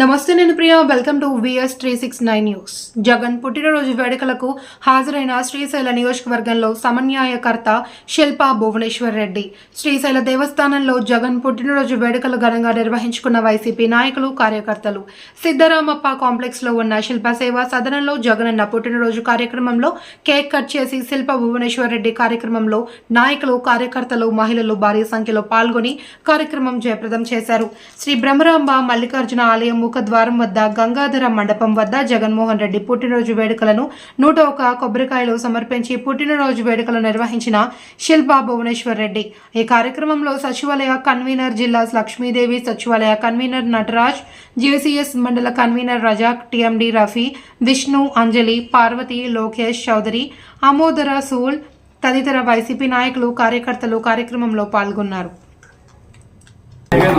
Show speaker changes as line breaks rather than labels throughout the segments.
నమస్తే నేను Priya. Welcome to VS three six nine news Jagan పుట్టినరోజు వేడుకలకు హాజరైన శ్రీశైల నియోజకవర్గంలో సమన్యాయకర్త శిల్ప భువనేశ్వర్ రెడ్డి. శ్రీశైల దేవస్థానంలో జగన్ పుట్టినరోజు వేడుకలు ఘనంగా నిర్వహించుకున్న వైసీపీ నాయకులు కార్యకర్తలు. సిద్ధరామప్ప కాంప్లెక్స్లో ఉన్న శిల్ప సేవా సదనంలో జగనన్న పుట్టినరోజు కార్యక్రమంలో కేక్ కట్ చేసి శిల్ప భువనేశ్వర్ రెడ్డి కార్యక్రమంలో నాయకులు కార్యకర్తలు మహిళలు భారీ సంఖ్యలో పాల్గొని కార్యక్రమం జయప్రదం చేశారు. శ్రీ బ్రహ్మరాంబ మల్లికార్జున ఆలయం ముఖద్వారం వద్ద గంగాధర మండపం వద్ద జగన్మోహన్ రెడ్డి పుట్టినరోజు వేడుకలను నూట ఒక కొబ్బరికాయలు సమర్పించి పుట్టినరోజు వేడుకలు నిర్వహించిన శిల్పా భువనేశ్వర్ రెడ్డి. ఈ కార్యక్రమంలో సచివాలయ కన్వీనర్ జిల్లా లక్ష్మీదేవి సచివాలయ కన్వీనర్ నటరాజ్ జేసీఎస్ మండల కన్వీనర్ రజాక్ టిఎండి రఫీ విష్ణు అంజలి పార్వతి లోకేష్ చౌదరి అమోదర సూల్ తదితర వైసీపీ నాయకులు కార్యకర్తలు కార్యక్రమంలో పాల్గొన్నారు.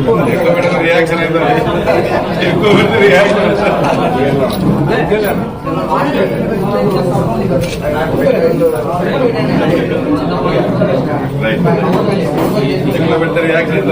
ఎక్కువ పెట్టిన రియాక్షన్ అయితే ఎక్కువ పెట్టిన రియాక్షన్ ఎక్కువ రియాక్షన్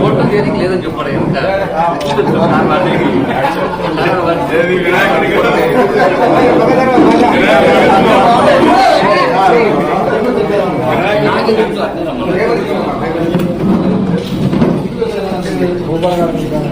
ఓటు దేనికి లేదని చెప్పాడు ఇంకా
వినాయకుడికి
నాకే తెలుసు అర్థం రమ్మన్నాడు. చెప్తే యాదవ్ మా ఆఫీస్ ఇదేనా?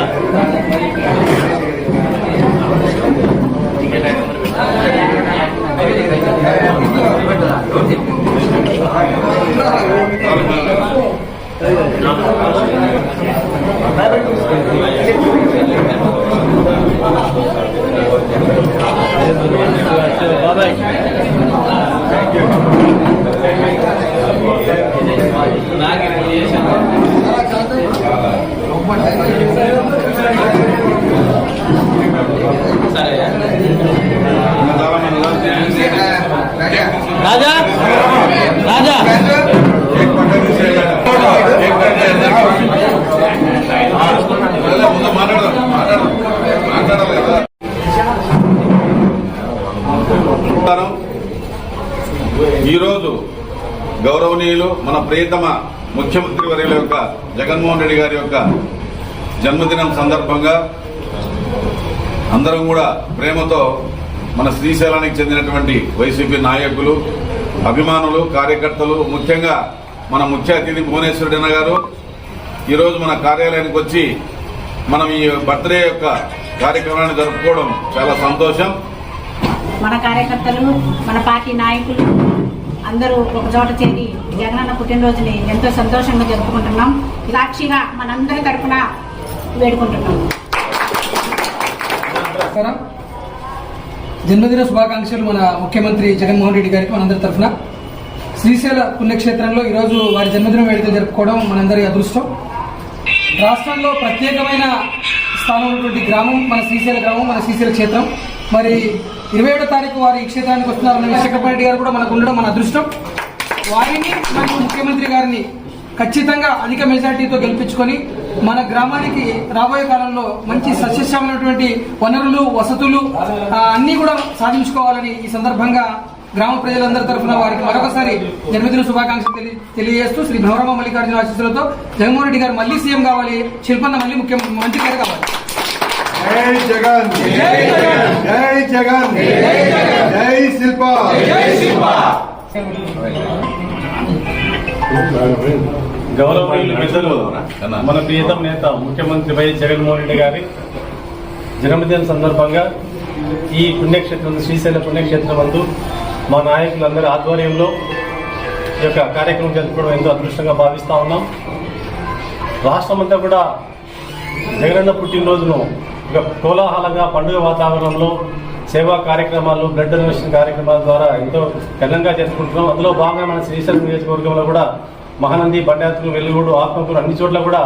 చాలా మహనీయులు మన ప్రియతమ ముఖ్యమంత్రి వర్యుల యొక్క జగన్మోహన్ రెడ్డి గారి యొక్క జన్మదినం సందర్భంగా అందరం కూడా ప్రేమతో మన శ్రీశైలానికి చెందినటువంటి వైసీపీ నాయకులు అభిమానులు కార్యకర్తలు ముఖ్యంగా మన ముఖ్య అతిథి భువనేశ్వరుడు గారు ఈరోజు మన కార్యాలయానికి వచ్చి మనం ఈ బర్త్డే యొక్క కార్యక్రమాన్ని జరుపుకోవడం చాలా సంతోషం.
మన కార్యకర్తలు మన పార్టీ నాయకులు అందరూ ఒక చోట చేరి జగనన్న పుట్టినరోజుని ఎంతో సంతోషంగా జరుపుకుంటున్నాం. సాక్షిగా మనందరి తరఫున వేడుకుంటున్నాం.
జన్మదిన శుభాకాంక్షలు మన ముఖ్యమంత్రి జగన్మోహన్ రెడ్డి గారికి మనందరి తరఫున శ్రీశైల పుణ్యక్షేత్రంలో ఈరోజు వారి జన్మదిన వేడుకలు జరుపుకోవడం మనందరి అదృష్టం. రాష్ట్రంలో ప్రత్యేకమైన స్థానం ఉన్నటువంటి గ్రామం మన శ్రీశైల గ్రామం మన శ్రీశైల క్షేత్రం. మరి ఇరవై ఏడో తారీఖు వారు ఈ క్షేత్రానికి వస్తున్నారన్న విశాఖపట్నం రెడ్డి గారు కూడా మనకు ఉండడం మన అదృష్టం. వారిని మరియు ముఖ్యమంత్రి గారిని ఖచ్చితంగా అధిక మెజార్టీతో గెలిపించుకొని మన గ్రామానికి రాబోయే కాలంలో మంచి సస్యశ్యామైనటువంటి వనరులు వసతులు అన్నీ కూడా సాధించుకోవాలని ఈ సందర్భంగా గ్రామ ప్రజలందరి తరఫున వారికి మరొకసారి జన్మదిన శుభాకాంక్షలు తెలియ తెలియజేస్తూ శ్రీ భవరమ్మ మల్లికార్జున ఆశీస్సులతో జగన్మోహన్ రెడ్డి గారు మళ్ళీ సీఎం కావాలి శిల్పన్న మళ్ళీ ముఖ్యమంత్రి మంత్రి గారు కావాలి.
జై జగన్. జై జగన్. జై శిల్ప.
గౌరవనీయులు పెద్దలు మన ప్రియతమ నేత ముఖ్యమంత్రి వైఎస్ జగన్మోహన్ రెడ్డి గారి జన్మదిన సందర్భంగా ఈ పుణ్యక్షేత్రం శ్రీశైల పుణ్యక్షేత్రం నందు మా నాయకులందరి ఆధ్వర్యంలో ఈ యొక్క కార్యక్రమం జరుపుకోవడం ఎంతో అదృష్టంగా భావిస్తా ఉన్నాం. రాష్ట్రమంతా కూడా జగనన్న పుట్టినరోజును ఒక కోలాహలంగా పండుగ వాతావరణంలో సేవా కార్యక్రమాలు బ్లడ్ డొనేషన్ కార్యక్రమాల ద్వారా ఎంతో ఘనంగా జరుపుకుంటున్నాం. అందులో భాగంగా మన శ్రీశైలం నియోజకవర్గంలో కూడా మహానంది బండాత్రులు వెలుగుడు ఆత్మకూరు అన్ని చోట్ల కూడా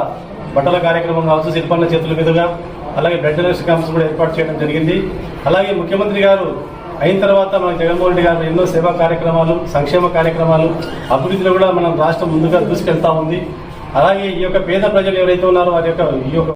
బట్టల కార్యక్రమం కావచ్చు శిల్పన్న చేతుల మీదుగా అలాగే బ్లడ్ డొనేషన్ క్యాంప్స్ కూడా ఏర్పాటు చేయడం జరిగింది. అలాగే ముఖ్యమంత్రి గారు అయిన తర్వాత మన జగన్మోహన్ రెడ్డి గారు ఎన్నో సేవా కార్యక్రమాలు సంక్షేమ కార్యక్రమాలు అభివృద్ధిలో కూడా మనం రాష్ట్రం ముందుగా దూసుకెళ్తా ఉంది. అలాగే ఈ యొక్క పేద ప్రజలు ఎవరైతే ఉన్నారో వారి యొక్క ఈ యొక్క